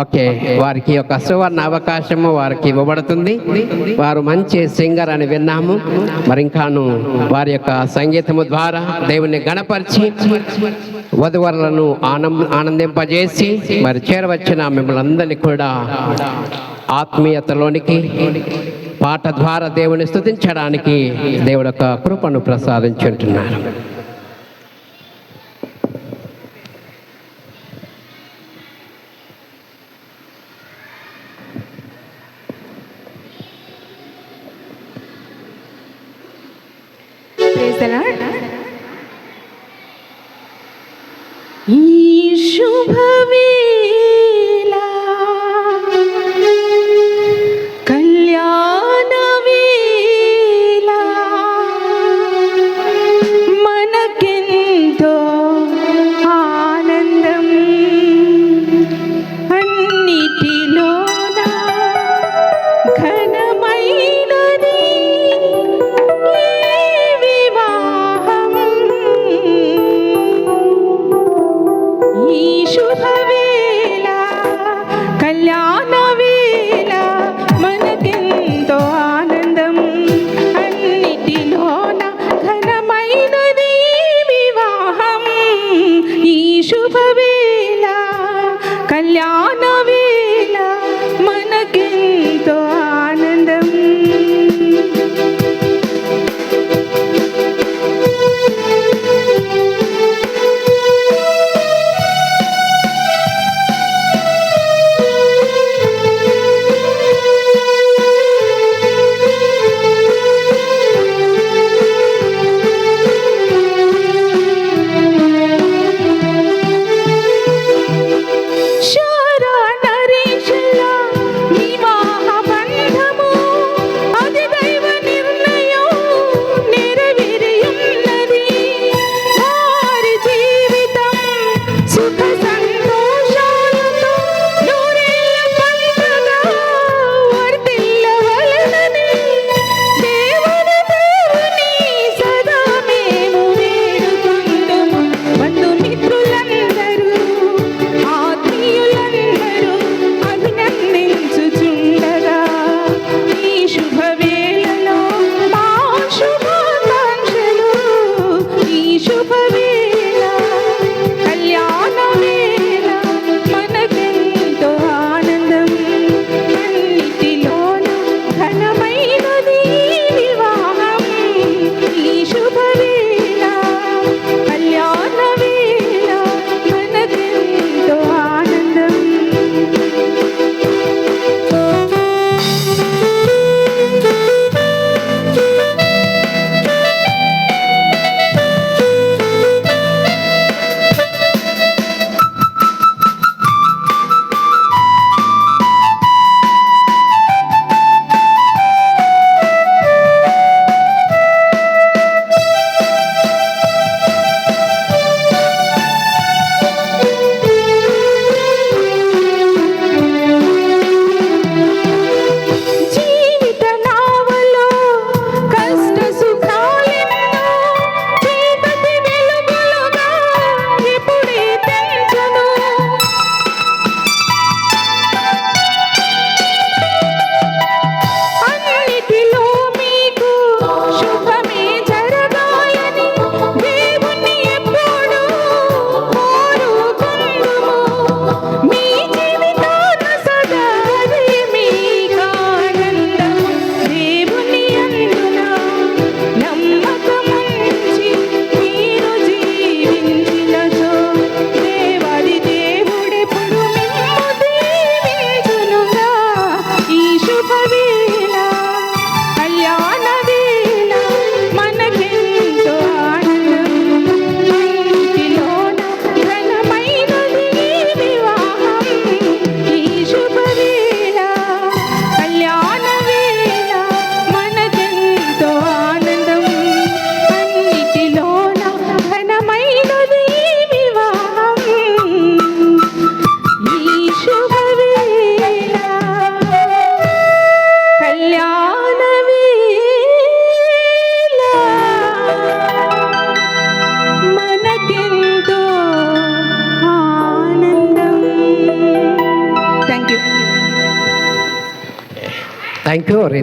Okay వారికి ఒక సువర్ణ అవకాశము వారికి ఇవ్వబడుతుంది. వారు మంచి సింగర్ అని విన్నాము. మరి ఇంకాను వారి యొక్క సంగీతము ద్వారా దేవుని గణపరిచి వధువరులను ఆనం ఆనందింపజేసి మరి చేరవచ్చిన మిమ్మల్ని అందరినీ కూడా ఆత్మీయతలోనికి పాట ద్వారా దేవుని స్థుతించడానికి దేవుడు యొక్క కృపను ప్రసాదించుంటున్నారు.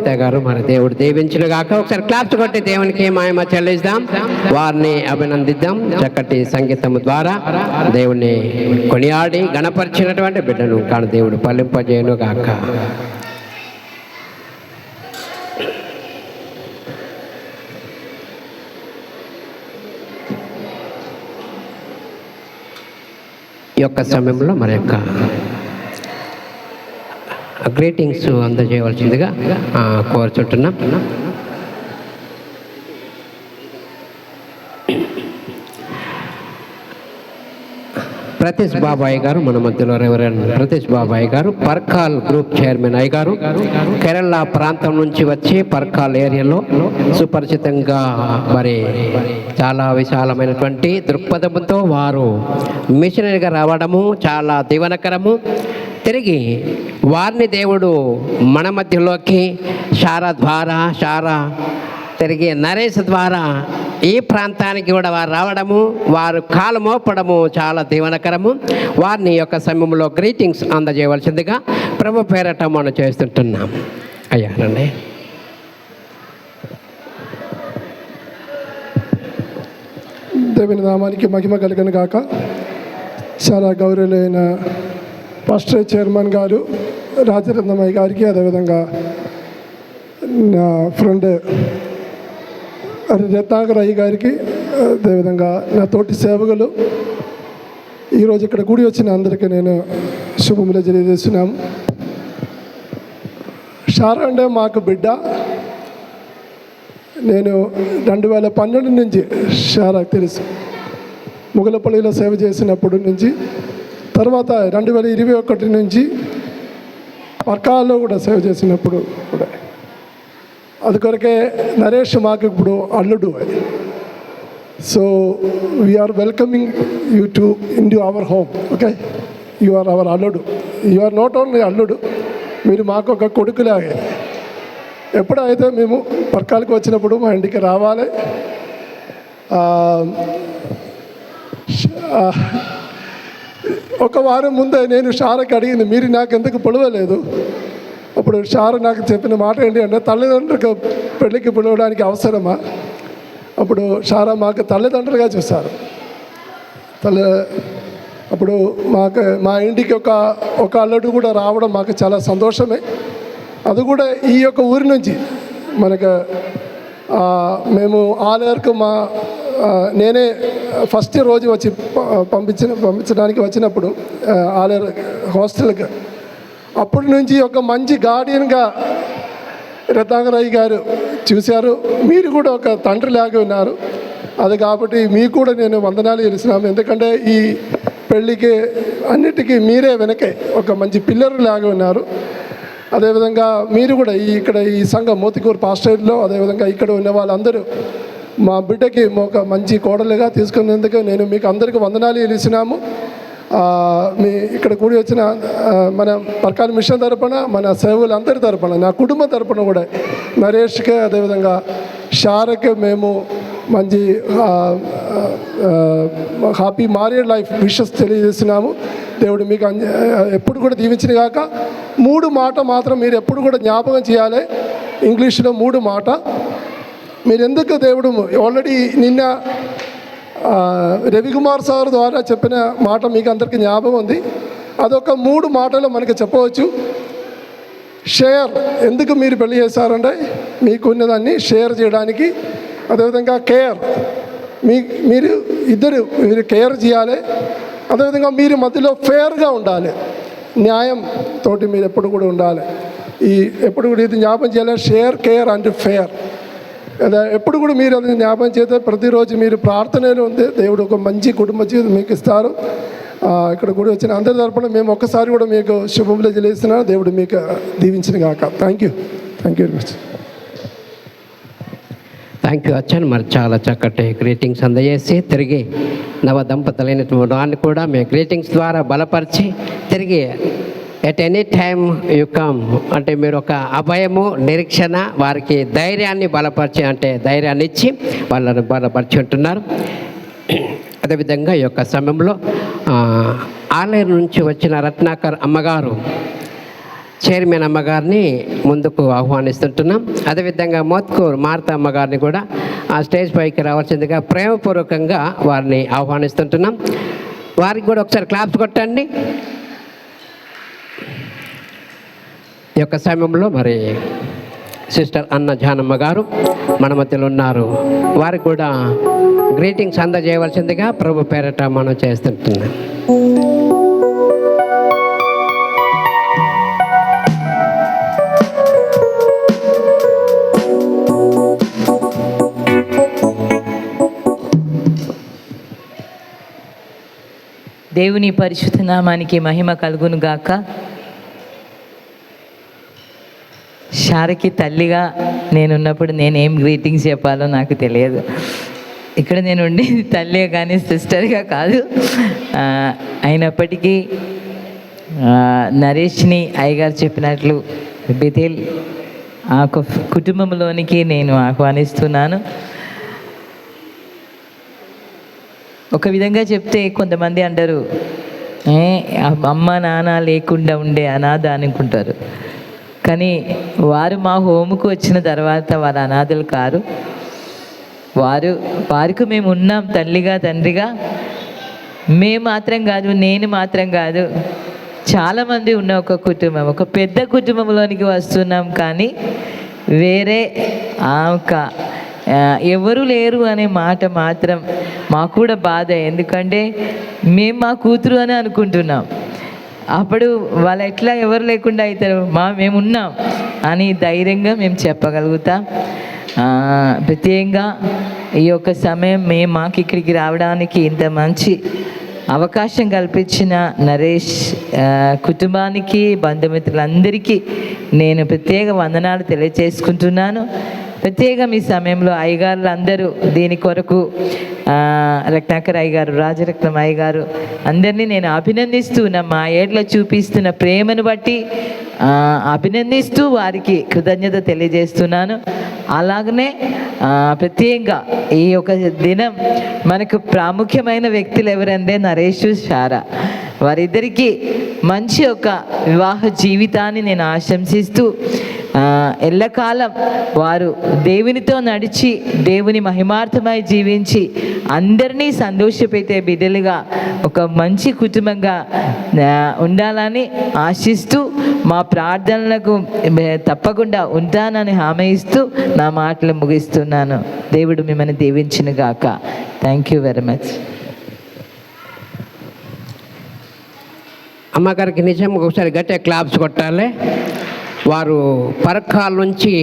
థ్యాంక్ గారు మన దేవుడు దీవించును గాక. ఒకసారి క్లాప్స్ కొట్టి దేవునికి మాయమ చెల్లిస్తాం వారిని అభినందిద్దాం. చక్కటి సంగీతం ద్వారా దేవుణ్ణి కొనియాడి గణపరిచినటువంటి బిడ్డను కాను దేవుడు పలింపజేయను గాక. ఈ యొక్క సమయంలో మన యొక్క గ్రీటింగ్స్ అందజేయవలసిందిగా కోరుచుంటున్నాం. ప్రతీష్ బాబాయ్ గారు మన మధ్యలో రెవరెండ్ ప్రతీష్ బాబాయ్ గారు పర్కాల్ గ్రూప్ చైర్మన్ అయ్య గారు కేరళ ప్రాంతం నుంచి వచ్చి పర్కాల్ ఏరియాలో సుపరిచితంగా మరి చాలా విశాలమైనటువంటి దృక్పథంతో వారు మిషనరీగా రావడము చాలా దీవనకరము. తిరిగి వారిని దేవుడు మన మధ్యలోకి శారా ద్వారా శారా తిరిగి నరేష్ ద్వారా ఈ ప్రాంతానికి కూడా వారు రావడము వారు కాలు మోపడము చాలా దీవనకరము. వారిని యొక్క సమయంలో గ్రీటింగ్స్ అందజేయవలసిందిగా ప్రభు పేరట మనం చేస్తుంటున్నాం. అయ్యా రండి. దేవుని నామానికి మహిమ కలిగిన గాక. చాలా గౌరవులైన ఫస్ట్ చైర్మన్ గారు రాజరత్నమయ్య గారికి అదేవిధంగా నా ఫ్రెండ్ రత్నాకర్ అయ్య గారికి అదేవిధంగా నా తోటి సేవకులు. ఈరోజు ఇక్కడ కూడి వచ్చిన అందరికీ నేను శుభములు తెలియజేస్తున్నాము షారా అంటే మాకు బిడ్డ. నేను రెండు వేల పన్నెండు నుంచి షారాకు తెలుసు. ముగలపల్లిలో సేవ చేసినప్పటి నుంచి తర్వాత రెండు వేల ఇరవై ఒకటి నుంచి పర్కాల్లో కూడా సేవ చేసినప్పుడు కూడా. అది కొరకే నరేష్ మాకు ఇప్పుడు అల్లుడు so we are welcoming you to into our home okay you are our అల్లుడు. యు ఆర్ నాట్ ఓన్లీ అల్లుడు మీరు మాకు ఒక కొడుకులాగే. ఎప్పుడైతే మేము పర్కాలకు వచ్చినప్పుడు మా ఇంటికి రావాలి ఒక వారం ముందే నేను షారకి అడిగింది మీరు నాకు ఎందుకు పిలవలేదు అప్పుడు షార నాకు చెప్పిన మాట ఏంటి అంటే తల్లిదండ్రులకు పెళ్ళికి పిలవడానికి అవసరమా? అప్పుడు షారా మాకు తల్లిదండ్రులుగా చూస్తారు తల్లి అప్పుడు మాకు మా ఇంటికి ఒక ఒక అల్లుడు కూడా రావడం మాకు చాలా సంతోషమే. అది కూడా ఈ యొక్క ఊరి నుంచి. మనకు మేము ఆలయర్కు మా నేనే ఫస్ట్ రోజు వచ్చి ప- పంపించిన పంపించడానికి వచ్చినప్పుడు ఆలయ హాస్టల్కి. అప్పటి నుంచి ఒక మంచి గార్డియన్గా రత్నాకరయ్య గారు చూశారు. మీరు కూడా ఒక తండ్రి లాగా ఉన్నారు. అది కాబట్టి మీకు కూడా నేను వందనాలు తెలిసినాము ఎందుకంటే ఈ పెళ్ళికి అన్నిటికీ మీరే వెనకే ఒక మంచి పిల్లర్ లాగా ఉన్నారు. అదేవిధంగా మీరు కూడా ఈ ఇక్కడ ఈ సంఘం మోతికూరు పాస్టేట్లో అదేవిధంగా ఇక్కడ ఉన్న వాళ్ళందరూ మా బిడ్డకి ఒక మంచి కోడలుగా తీసుకునేందుకు నేను మీకు అందరికీ వందనాలు తెలిసినాము మీ ఇక్కడ కూడి వచ్చిన మన పర్కాల మిషన్ తరపున మన సేవలందరి తరపున నా కుటుంబం తరపున కూడా నరేష్కి అదేవిధంగా షారకి మేము మంచి హ్యాపీ మారియడ్ లైఫ్ విషెస్ తెలియజేస్తున్నాము. దేవుడు మీకు ఎప్పుడు కూడా దీవించిన కాక మూడు మాట మాత్రం మీరు ఎప్పుడు కూడా జ్ఞాపకం చేయాలి. ఇంగ్లీష్లో మూడు మాట. మీరెందుకు దేవుడు ఆల్రెడీ నిన్న రవికుమార్ సార్ ద్వారా చెప్పిన మాట మీకు అందరికీ జ్ఞాపకం ఉంది. అదొక మూడు మాటలు మనకి చెప్పవచ్చు. షేర్ ఎందుకు మీరు పెళ్ళి చేశారంటే మీకున్నదాన్ని షేర్ చేయడానికి. అదేవిధంగా కేర్ మీ మీరు ఇద్దరు మీరు కేర్ చేయాలి. అదేవిధంగా మీరు మధ్యలో ఫేర్గా ఉండాలి. న్యాయం తోటి మీరు ఎప్పుడు కూడా ఉండాలి. ఈ ఎప్పుడు కూడా ఇది జ్ఞాపం చేయాలి. షేర్ కేర్ అండ్ ఫేర్ ఎప్పుడు కూడా మీరు అది జ్ఞాపకం చేస్తే ప్రతిరోజు మీరు ప్రార్థనలో ఉంది దేవుడు ఒక మంచి కుటుంబ జీవితం మీకు ఇస్తారు. ఇక్కడ కూడా వచ్చిన అందరి తరపున మేము ఒక్కసారి కూడా మీకు శుభములు తెలియజేస్తున్నాను. దేవుడు మీకు దీవించిన కాక thank you thank you very much thank you Achan మరి చాలా చక్కటి గ్రీటింగ్స్ అందజేసి తిరిగి నవ దంపతులైనటువంటి వారిని కూడా మేము గ్రీటింగ్స్ ద్వారా బలపరిచి తిరిగి at any time you come అంటే మీరు ఒక అభయము నిరీక్షణ వారికి ధైర్యాన్ని బలపరిచి అంటే ధైర్యాన్ని ఇచ్చి వాళ్ళని బలపరిచి ఉంటున్నారు. అదేవిధంగా ఈ యొక్క సమయంలో ఆలయం నుంచి వచ్చిన రత్నాకర్ అమ్మగారు చైర్మన్ అమ్మగారిని ముందుకు ఆహ్వానిస్తుంటున్నాం. అదేవిధంగా మోత్కూర్ మార్త అమ్మగారిని కూడా ఆ స్టేజ్ పైకి రావాల్సిందిగా ప్రేమపూర్వకంగా వారిని ఆహ్వానిస్తుంటున్నాం. వారికి కూడా ఒకసారి క్లాప్స్ కొట్టండి ఈ యొక్క సమయంలో మరి సిస్టర్ అన్న జానమ్మ గారు మన మధ్యలో ఉన్నారు. వారికి కూడా గ్రీటింగ్స్ అందజేయవలసిందిగా ప్రభు పేరట మనం చేస్తుంటున్నాం. దేవుని పరిశుద్ధ నామానికి మహిమ కలుగును గాక షారకి తల్లిగా నేనున్నప్పుడు నేనేం గ్రీటింగ్స్ చెప్పాలో నాకు తెలియదు. ఇక్కడ నేను ఉండేది తల్లి కానీ సిస్టర్గా కాదు. అయినప్పటికీ నరేష్ని అయ్యగారు చెప్పినట్లు బిథేల్ ఆ కుటుంబంలోనికి నేను ఆహ్వానిస్తున్నాను. ఒక విధంగా చెప్తే కొంతమంది అంటారు అమ్మ నాన్న లేకుండా ఉండే అనాథ అనుకుంటారు. కానీ వారు మా హోముకు వచ్చిన తర్వాత వారు అనాథలు కారు. వారు వారికి మేము ఉన్నాం తల్లిగా తండ్రిగా. మేము మాత్రం కాదు నేను మాత్రం కాదు. చాలామంది ఉన్న ఒక కుటుంబం ఒక పెద్ద కుటుంబంలోనికి వస్తున్నాం కానీ వేరే ఒక ఎవరు లేరు అనే మాట మాత్రం మాకు కూడా బాధ. ఎందుకంటే మేము మా కూతురు అని అనుకుంటున్నాం. అప్పుడు వాళ్ళు ఎట్లా ఎవరు లేకుండా అవుతారు? మా మేము ఉన్నాం అని ధైర్యంగా మేము చెప్పగలుగుతాం. ప్రత్యేకంగా ఈ యొక్క సమయం మేము మాకు ఇక్కడికి రావడానికి ఇంత మంచి అవకాశం కల్పించిన నరేష్ కుటుంబానికి బంధుమిత్రులందరికీ నేను ప్రత్యేక వందనాలు తెలియజేసుకుంటున్నాను. ప్రత్యేకం ఈ సమయంలో అయ్యగారులు అందరూ దీని కొరకు ఆ, రత్నాకర్ అయ్యగారు రాజరత్నం అయ్యగారు అందరినీ నేను అభినందిస్తున్నా మా ఏడ్ల చూపిస్తున్న ప్రేమను బట్టి అభినందిస్తూ వారికి కృతజ్ఞత తెలియజేస్తున్నాను. అలాగనే ప్రత్యేకంగా ఈ యొక్క దినం మనకు ప్రాముఖ్యమైన వ్యక్తులు ఎవరంటే నరేష్ శారా వారిద్దరికీ మంచి ఒక వివాహ జీవితాన్ని నేను ఆశంసిస్తూ ఎల్లకాలం వారు దేవునితో నడిచి దేవుని మహిమార్థమై జీవించి అందరినీ సంతోషపెట్టే బిడ్డలుగా ఒక మంచి కుటుంబంగా ఉండాలని ఆశిస్తూ మా ప్రార్థనలకు తప్పకుండా ఉంటానని హామీ ఇస్తూ నా మాటలు ముగిస్తున్నాను. దేవుడు మిమ్మల్ని దీవించిన గాక. థ్యాంక్ యూ వెరీ మచ్ అమ్మగారికి నిజం ఒకసారి గట్టే క్లాప్స్ కొట్టాలి. వారు పరకాల నుంచి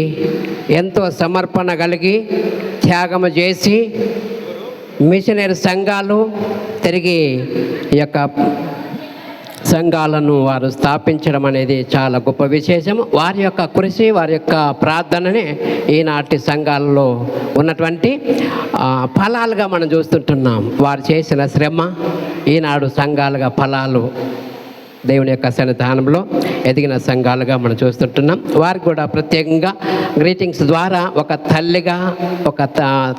ఎంతో సమర్పణ కలిగి త్యాగము చేసి మిషనరీ సంఘాలు తిరిగి ఈ యొక్క సంఘాలను వారు స్థాపించడం అనేది చాలా గొప్ప విశేషం వారి యొక్క కృషి వారి యొక్క ప్రార్థననే ఈనాటి సంఘాలలో ఉన్నటువంటి ఫలాలుగా మనం చూస్తుంటున్నాం. వారు చేసిన శ్రమ ఈనాడు సంఘాలుగా ఫలాలు దేవుని యొక్క సన్నిధానంలో ఎదిగిన సంఘాలుగా మనం చూస్తుంటున్నాం. వారికి కూడా ప్రత్యేకంగా గ్రీటింగ్స్ ద్వారా ఒక తల్లిగా ఒక త-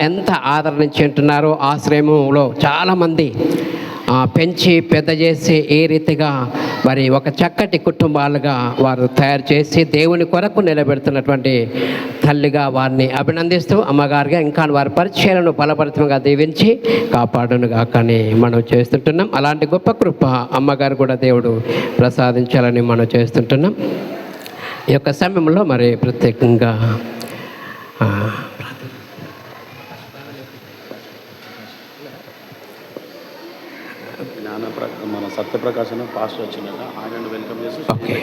ఎంత ఆదరణ ఉంటున్నారో ఆశ్రయంలో చాలామంది పెంచి పెద్ద చేసి ఏ రీతిగా మరి ఒక చక్కటి కుటుంబాలుగా వారు తయారు చేసి దేవుని కొరకు నిలబెడుతున్నటువంటి తల్లిగా వారిని అభినందిస్తూ అమ్మగారిగా ఇంకా వారి పరిచయాలను బలపరితంగా దీవించి కాపాడునుగా కానీ మనం చేస్తుంటున్నాం. అలాంటి గొప్ప కృప అమ్మగారు కూడా దేవుడు ప్రసాదించాలని మనం చేస్తుంటున్నాం. ఈ యొక్క సమయంలో మరి ప్రత్యేకంగా మన సత్యప్రకాశన పాస్టర్ వచ్చిందట. ఆయన వెల్కమ్ చేసి okay.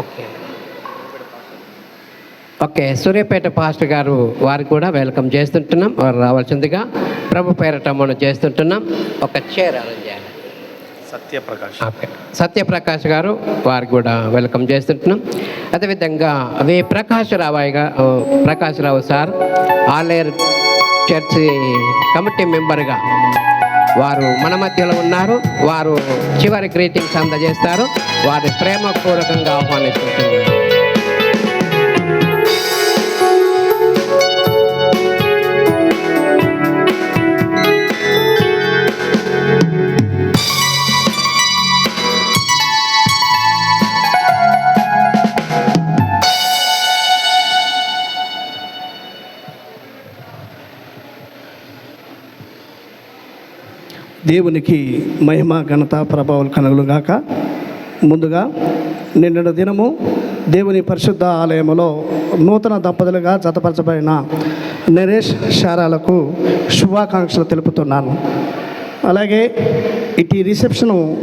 Okay. Okay Suryapet pastor గారు వారికి కూడా వెల్కమ్ చేస్తుంటున్నాం. వారు రావాల్సిందిగా ప్రభు పేరట మనం చేస్తుంటున్నాం. ఒక చైర్ అరేంజ్ చేయాలి. సత్యప్రకాష్. ఓకే సత్యప్రకాష్ గారు వారికి కూడా వెల్కమ్ చేస్తుంటున్నాం. అదేవిధంగా వి ప్రకాష్ రావాయి గా Prakash Rao sir Aler church committee మెంబర్గా వారు మన మధ్యలో ఉన్నారు. వారు చివరి గ్రీటింగ్స్ అందజేస్తారు. వారి ప్రేమపూర్వకంగా ఆహ్వానిస్తుంటున్నారు దేవునికి మహిమ ఘనత ప్రభావాలు కలుగుగాక ముందుగా నిన్న దినము దేవుని పరిశుద్ధ ఆలయములో నూతన దంపతులుగా జతపరచబడిన నరేష్ శారాలకు శుభాకాంక్షలు తెలుపుతున్నాను. అలాగే ఇటు రిసెప్షను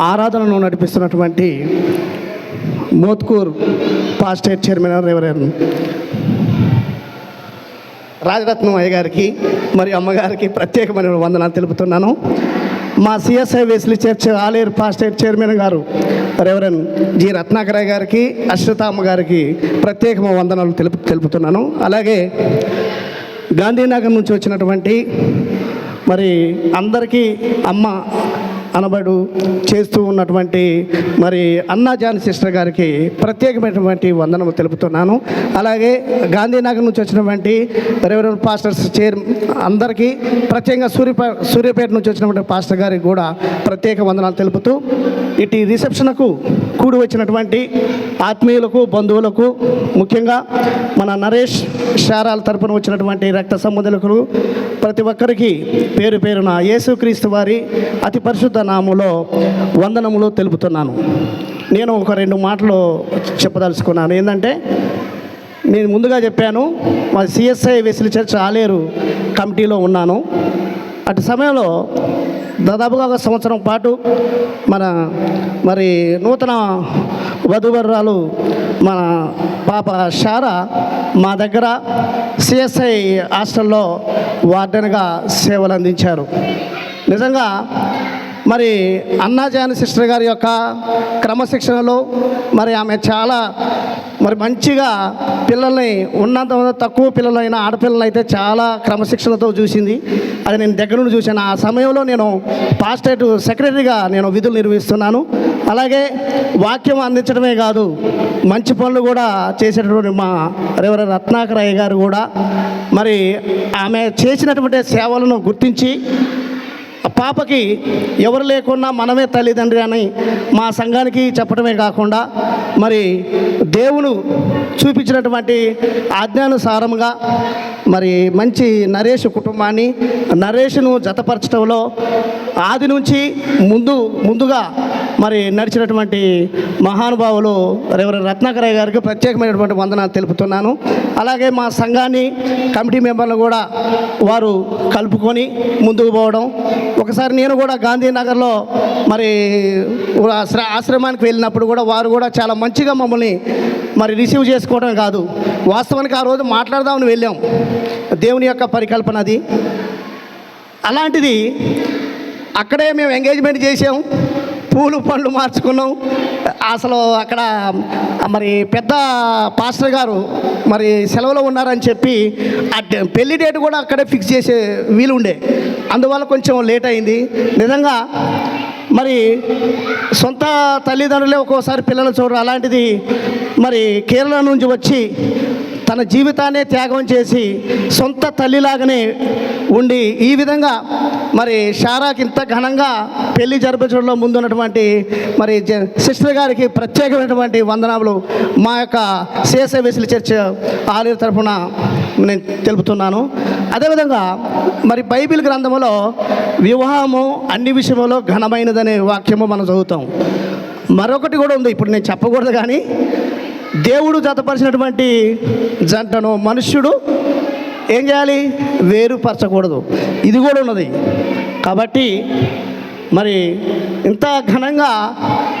ఆరాధనను నడిపిస్తున్నటువంటి Mothkur pastorate chairman reverend Rajaratnam అయ్య గారికి మరియు అమ్మగారికి ప్రత్యేకమైన వందనాలు తెలుపుతున్నాను. మా CSI Wesley church Aleru pastorate chairman గారు రెవరెన్ జి రత్నాకరయ్య గారికి అశ్వత అమ్మగారికి ప్రత్యేకమైన వందనాలు తెలుపు తెలుపుతున్నాను. అలాగే గాంధీనగర్ నుంచి వచ్చినటువంటి మరి అందరికీ అమ్మ అనబడు చేస్తూ ఉన్నటువంటి మరి అన్నా జాన్ సిస్టర్ గారికి ప్రత్యేకమైనటువంటి వందనము తెలుపుతున్నాను. అలాగే గాంధీనగర్ నుంచి వచ్చినటువంటి రెవరెండ్ పాస్టర్స్ చైర్ అందరికీ ప్రత్యేకంగా సూర్యపే సూర్యాపేట నుంచి వచ్చినటువంటి పాస్టర్ గారికి కూడా ప్రత్యేక వందనాలు తెలుపుతూ ఇటు రిసెప్షన్కు కూడి వచ్చినటువంటి ఆత్మీయులకు బంధువులకు ముఖ్యంగా మన నరేష్ శారాల తరపున వచ్చినటువంటి రక్త సంబంధులకు ప్రతి ఒక్కరికి పేరు పేరున యేసుక్రీస్తు వారి అతి పరిశుద్ధ నామంలో వందనములు తెలుపుతున్నాను. నేను ఒక రెండు మాటలు చెప్పదలుచుకున్నాను. ఏంటంటే నేను ముందుగా చెప్పాను మా సిఎస్ఐ వెసిలి చర్చ్ ఆలేరు కమిటీలో ఉన్నాను. అటు సమయంలో దాదాపుగా ఒక సంవత్సరం పాటు మన మరి నూతన వధువరురాలు మన పాప షార మా దగ్గర సిఎస్ఐ హాస్టల్లో వార్డెన్గా సేవలు అందించారు నిజంగా మరి అన్నాజాని సిస్టర్ గారి యొక్క క్రమశిక్షణలో మరి ఆమె చాలా మరి మంచిగా పిల్లల్ని ఉన్నంత తక్కువ పిల్లలైన ఆడపిల్లలు అయితే చాలా క్రమశిక్షణతో చూసింది. అది నేను దగ్గర నుండి చూశాను. ఆ సమయంలో నేను పాస్టేట్ సెక్రటరీగా నేను విధులు నిర్వహిస్తున్నాను. అలాగే వాక్యం అందించడమే కాదు మంచి పనులు కూడా చేసేటటువంటి మా రెవర రత్నాకరయ్య గారు కూడా మరి ఆమె చేసినటువంటి సేవలను గుర్తించి ఆ పాపకి ఎవరు లేకున్నా మనమే తల్లిదండ్రి అని మా సంఘానికి చెప్పడమే కాకుండా మరి దేవుడు చూపించినటువంటి ఆజ్ఞానుసారంగా మరి మంచి నరేష్ కుటుంబాన్ని నరేష్ను జతపరచడంలో ఆది నుంచి ముందు ముందుగా మరి నడిచినటువంటి మహానుభావులు రెవరి రత్నాకరయ్య గారికి ప్రత్యేకమైనటువంటి వందనాలు తెలుపుతున్నాను. అలాగే మా సంఘాన్ని కమిటీ మెంబర్లు కూడా వారు కలుపుకొని ముందుకు పోవడం ఒకసారి నేను కూడా గాంధీనగర్లో మరి ఆశ్రమానికి వెళ్ళినప్పుడు కూడా వారు కూడా చాలా మంచిగా మమ్మల్ని మరి రిసీవ్ చేసుకోవడం కాదు. వాస్తవానికి ఆ రోజు మాట్లాడదామని వెళ్ళాం. దేవుని యొక్క పరికల్పన అది. అలాంటిది అక్కడే మేము ఎంగేజ్మెంట్ చేసాం. పూలు పండ్లు మార్చుకున్నాం. అసలు అక్కడ మరి పెద్ద పాస్టర్ గారు మరి సెలవులో ఉన్నారని చెప్పి ఆ డే- పెళ్ళి డేట్ కూడా అక్కడే ఫిక్స్ చేసే వీలు ఉండే అందువల్ల కొంచెం లేట్ అయింది. నిజంగా మరి సొంత తల్లిదండ్రులే ఒక్కోసారి పిల్లలు చూడరు. అలాంటిది మరి కేరళ నుంచి వచ్చి తన జీవితాన్నే త్యాగం చేసి సొంత తల్లిలాగానే ఉండి ఈ విధంగా మరి షారాకి ఇంత ఘనంగా పెళ్ళి జరిపించడంలో ముందున్నటువంటి మరి జ- సిస్టర్ గారికి ప్రత్యేకమైనటువంటి వందనాలు. మా యొక్క సిఎస్ఐ చర్చ చర్చ్ ఆలయ తరఫున నేను తెలుపుతున్నాను. అదేవిధంగా మరి బైబిల్ గ్రంథములో వివాహము అన్ని విషయంలో ఘనమైనదనే వాక్యము మనం చదువుతాం. మరొకటి కూడా ఉంది. ఇప్పుడు నేను చెప్పకూడదు కానీ దేవుడు జతపరిచినటువంటి జంటను మనుష్యుడు ఏం చేయాలి? వేరుపరచకూడదు. ఇది కూడా ఉన్నది. కాబట్టి మరి ఇంత ఘనంగా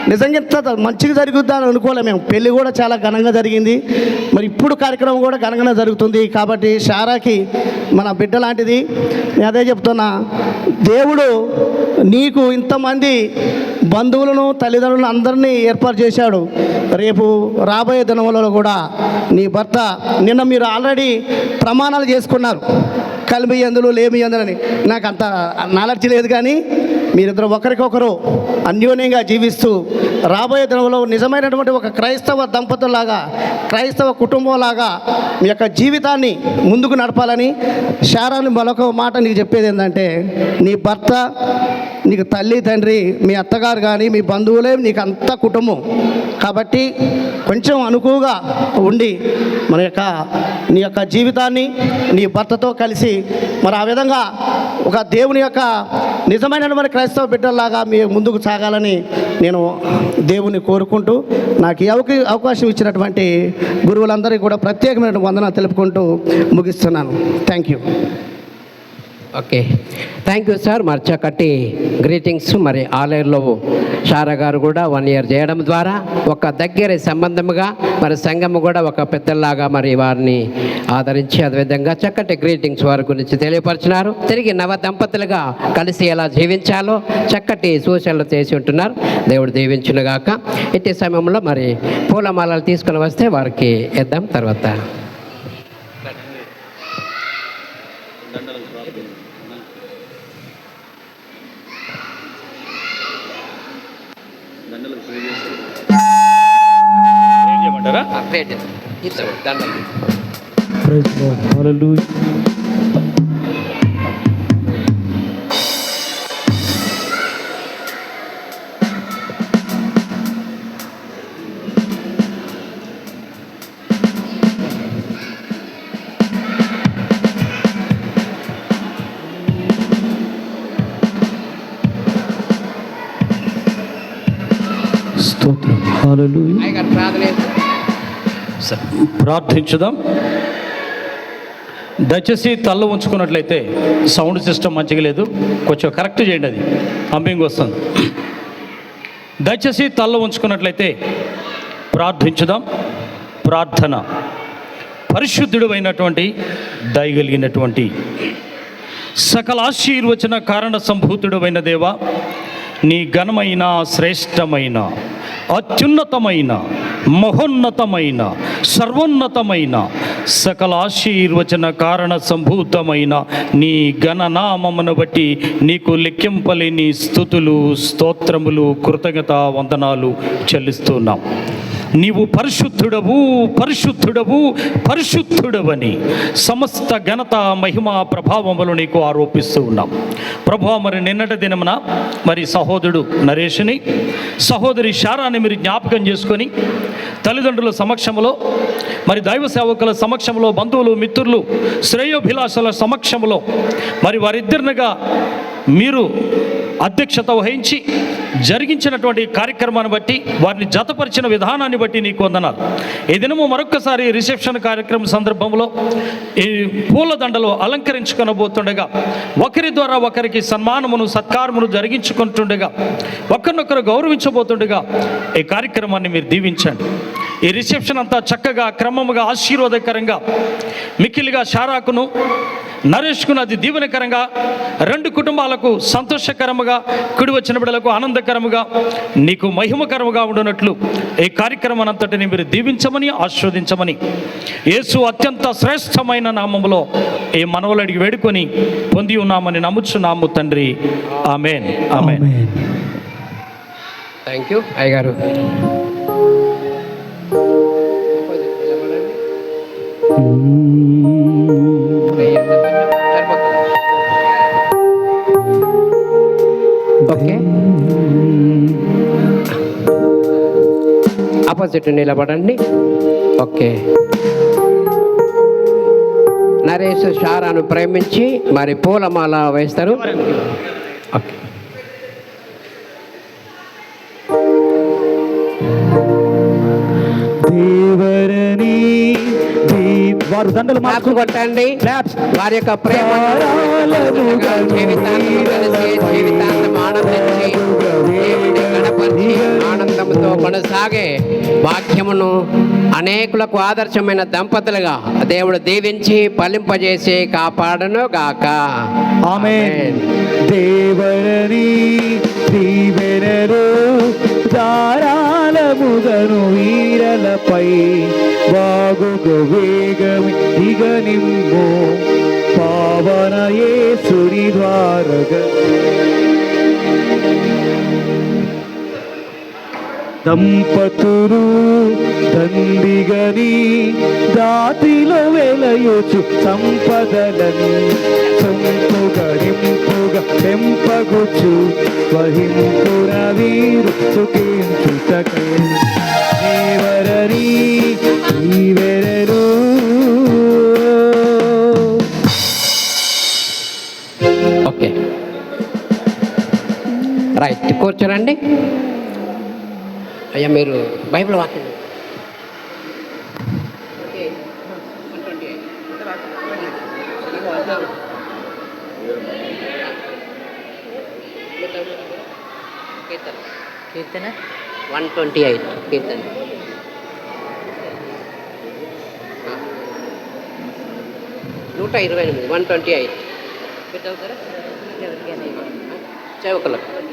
నిజంగా ఇంత మంచిగా జరుగుద్దని అనుకోలే మేము. పెళ్ళి కూడా చాలా ఘనంగా జరిగింది. మరి ఇప్పుడు కార్యక్రమం కూడా ఘనంగా జరుగుతుంది. కాబట్టి షారాకి మన బిడ్డ లాంటిది. నేను అదే చెప్తున్నా. దేవుడు నీకు ఇంతమంది బంధువులను తల్లిదండ్రులను అందరినీ ఏర్పాటు చేశాడు. రేపు రాబోయే దినములలో కూడా నీ భర్త నిన్న మీరు ఆల్రెడీ ప్రమాణాలు చేసుకున్నారు. కలిమి ఎందులు లేమి ఎందులని. నాకు అంత నాలెడ్జ్ లేదు కానీ మీరిద్దరు ఒకరికొకరు అన్యోన్యంగా జీవిస్తూ రాబోయే దినంలో నిజమైనటువంటి ఒక క్రైస్తవ దంపతుల్లాగా క్రైస్తవ కుటుంబంలాగా మీ యొక్క జీవితాన్ని ముందుకు నడపాలని శారాన్ని మరొక మాట నీకు చెప్పేది ఏంటంటే నీ భర్త నీకు తల్లి తండ్రి మీ అత్తగారు కానీ మీ బంధువులే నీకు అంత కుటుంబం. కాబట్టి కొంచెం అనుకువగా ఉండి మన యొక్క నీ యొక్క జీవితాన్ని నీ భర్తతో కలిసి మరి ఆ విధంగా ఒక దేవుని యొక్క నిజమైనటువంటి క్రైస్తవ బిడ్డల్లాగా మీ ముందుకు సాగాలని నేను దేవుని కోరుకుంటూ నాకు ఈ అవక అవకాశం ఇచ్చినటువంటి గురువులందరికీ కూడా ప్రత్యేకమైన వందన తెలుపుకుంటూ ముగిస్తున్నాను. Thank you okay thank you sir మరి చక్కటి గ్రీటింగ్స్ మరి ఆలయంలో షారా గారు కూడా వన్ ఇయర్ చేయడం ద్వారా ఒక దగ్గర సంబంధముగా మరి సంఘం కూడా ఒక పెద్దలాగా మరి వారిని ఆదరించి అదేవిధంగా చక్కటి గ్రీటింగ్స్ వారి గురించి తెలియపరిచినారు. తిరిగి నవ దంపతులుగా కలిసి ఎలా జీవించాలో చక్కటి సూచనలు చేసి ఉంటున్నారు. దేవుడు దీవించునుగాక. ఇట్టి సమయంలో మరి పూలమాలలు తీసుకుని వస్తే వారికి ఇద్దాం. తర్వాత చేయమంటారా ఆ, ప్లేట్ ప్రార్థించుదాం. దయచేసి తల్ల ఉంచుకున్నట్లయితే సౌండ్ సిస్టమ్ మంచిగా లేదు. కొంచెం కరెక్ట్ చేయండి అది. హమ్మింగ్ వస్తుంది. దయచేసి తల్ల ఉంచుకున్నట్లయితే ప్రార్థించుదాం. ప్రార్థన. పరిశుద్ధుడు అయినటువంటి దయగలిగినటువంటి సకల ఆశీర్వచన కారణ సంభూతుడు అయిన దేవా నీ ఘనమైన శ్రేష్టమైన అత్యున్నతమైన మహోన్నతమైన సర్వోన్నతమైన సకల ఆశీర్వచన కారణ సంభూతమైన నీ ఘననామమును బట్టి నీకు లెక్కింపలేని స్థుతులు స్తోత్రములు కృతజ్ఞత వందనాలు చెల్లిస్తున్నాం. నీవు పరిశుద్ధుడవు పరిశుద్ధుడవు పరిశుద్ధుడవని సమస్త ఘనత మహిమ ప్రభావములు నీకు ఆరోపిస్తూ ఉన్నాం. ప్రభావ మరి నిన్నటి దినమున మరి సహోదరుడు నరేష్ని సహోదరి శారాన్ని మీరు జ్ఞాపకం చేసుకొని తల్లిదండ్రుల సమక్షంలో మరి దైవ సేవకుల సమక్షంలో బంధువులు మిత్రులు శ్రేయోభిలాషుల సమక్షంలో మరి వారిద్దరినిగా మీరు అధ్యక్షత వహించి జరిగించినటువంటి కార్యక్రమాన్ని బట్టి వారిని జతపరిచిన విధానాన్ని బట్టి నీకు వందనాలు. ఈ దినము మరొక్కసారి రిసెప్షన్ కార్యక్రమం సందర్భంలో ఈ పూలదండలు అలంకరించుకొనబోతుండగా ఒకరి ద్వారా ఒకరికి సన్మానమును సత్కారమును జరిగించుకుంటుండగా ఒకరినొకరు గౌరవించబోతుండగా ఈ కార్యక్రమాన్ని మీరు దీవించండి. ఈ రిసెప్షన్ అంతా చక్కగా క్రమముగా ఆశీర్వాదకరంగా మిక్కిలిగా షారాకును నరేష్కును అది దీవెనకరంగా రెండు కుటుంబాలకు సంతోషకరముగా కుడి వచ్చిన బిడ్డలకు ఆనందకరముగా నీకు మహిమకరముగా ఉండునట్లు ఈ కార్యక్రమం అంతటిని మీరు దీవించమని ఆస్వాదించమని యేసు అత్యంత శ్రేష్టమైన నామములో ఈ మనవలు అడిగి వేడుకొని పొంది ఉన్నామని నమ్ముచున్నాము తండ్రి. ఆమెన్. ఆమెన్. Thank you. అయ్యగారు. ఓకే ఆపోజిట్ నిలబడండి. ఓకే. నరేష్ షారాను ప్రేమించి మరి పూలమాల వేస్తారు. ఓకే. వారు దండలు క్లాప్స్ కొట్టండి. వారి యొక్క ప్రేమ. కలిసి జీవితాంతం ఆనందించి దేవుని గణపరిచి ఆనందంతో కొనసాగే భాగ్యమును అనేకులకు ఆదర్శమైన దంపతులుగా దేవుడు దీవించి ఫలింపజేసి కాపాడను గాక ఆమె దేవరని దీవెనరు ధారాళముగను వీరలపై వాగుగు వేగమి దిగ నిమ్ము పావన యేసుని ద్వారగ దంపతులు దండిగని దాతిలో వెలయుచు సంపదలను. సొంపుగరింపు తోడుగా పెంపగుచు వహింపున వీరు సుఖించుటకే. దేవరని ఈవెరను? ఓకే. రైట్ కూర్చోరండి. అయ్యా మీరు బైబిల్ వాక్యం. కీర్తన వన్ ట్వంటీ ఎయిట్. కీర్తన. నూట ఇరవై ఎనిమిది. One twenty eight. సేవకులకు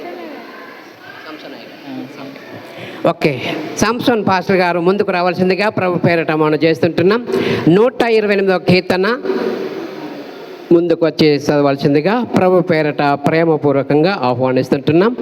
ఓకే. సాంసోన్ పాస్టర్ గారు ముందుకు రావాల్సిందిగా ప్రభు పేరట మనం చేస్తుంటున్నాం. నూట ఇరవై ఎనిమిదవ కీర్తన ముందుకు వచ్చి చదవాల్సిందిగా ప్రభు పేరట ప్రేమపూర్వకంగా ఆహ్వానిస్తుంటున్నాం.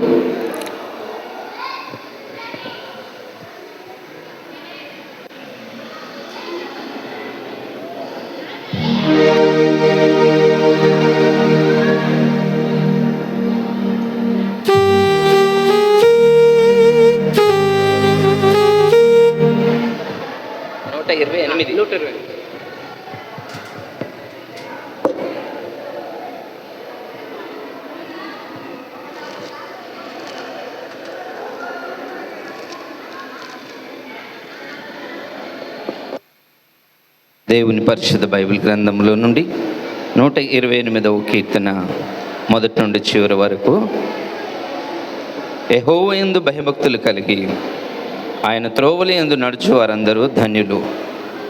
పరిశుద్ధ బైబిల్ గ్రంథంలో నుండి నూట ఇరవై ఎనిమిదవ కీర్తన మొదటి నుండి చివరి వరకు ఎహోవ ఎందు భయభక్తులు కలిగి ఆయన త్రోవలి ఎందు నడుచు వారందరూ ధన్యులు.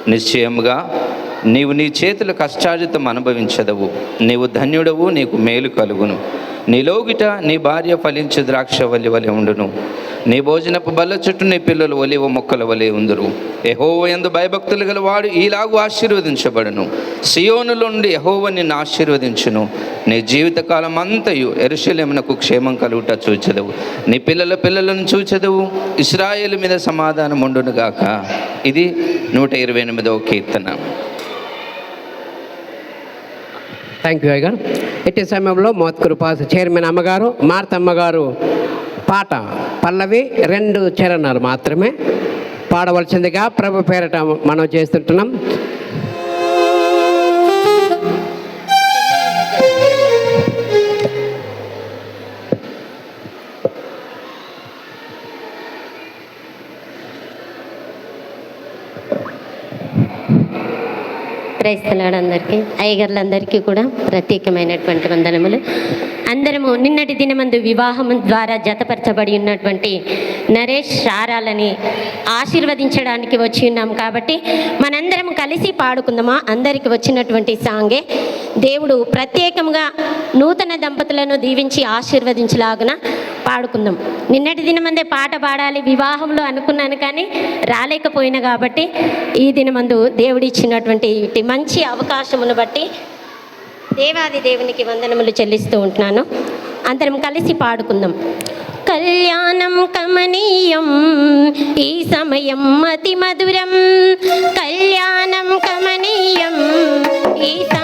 నిశ్చయముగా నీవు నీ చేతుల కష్టార్జితం అనుభవించదవు. నీవు ధన్యుడవు నీకు మేలు కలుగును. నీలోగిట నీ భార్య ఫలించు ద్రాక్ష వలి వలె ఉండును. నీ భోజనపు బల్ల చుట్టూ నీ పిల్లలు ఒలివ మొక్కల వలె ఉందురు. ఎహోవ ఎందు భయభక్తులు గల వాడు ఈలాగు ఆశీర్వదించబడును. సియోనులుండి ఎహోవ నిన్ను ఆశీర్వదించును. నీ జీవితకాలం అంతయు ఎరుశలేమునకు క్షేమం కలుగుట చూచెదవు. నీ పిల్లల పిల్లలను చూచెదవు. ఇస్రాయేల్ మీద సమాధానం ఉండునుగాక ఇది నూట ఇరవై ఎనిమిదవ కీర్తన. థ్యాంక్ యూ అయ్యగారు ఎట్టి సమయంలో మోత్కూరు పాస్ చైర్మన్ అమ్మగారు మార్తమ్మ గారు పాట పల్లవి రెండు చరణాలు మాత్రమే పాడవలసిందిగా ప్రభు పేరట మనం చేస్తుంటున్నాం. క్రైస్తలాడు అందరికీ అయ్యగారులందరికీ కూడా ప్రత్యేకమైనటువంటి వందనములు. అందరము నిన్నటి దినమందు వివాహం ద్వారా జతపరచబడి ఉన్నటువంటి నరేష్ శారాలని ఆశీర్వదించడానికి వచ్చి ఉన్నాం కాబట్టి మనందరం కలిసి పాడుకుందామా? అందరికి వచ్చినటువంటి సాంగే. దేవుడు ప్రత్యేకంగా నూతన దంపతులను దీవించి ఆశీర్వదించలాగున పాడుకుందాం. నిన్నటి దినమందే పాట పాడాలి వివాహంలో అనుకున్నాను కానీ రాలేకపోయినా కాబట్టి ఈ దినమందు దేవుడిచ్చినటువంటి ఇటు మంచి అవకాశమును బట్టి దేవాది దేవునికి వందనములు చెల్లిస్తూ ఉంటున్నాను. అందరం కలిసి పాడుకుందాం. కళ్యాణం కమనీయం ఈ సమయం అతి మధురం. కళ్యాణం కమనీయం ఈ సమయం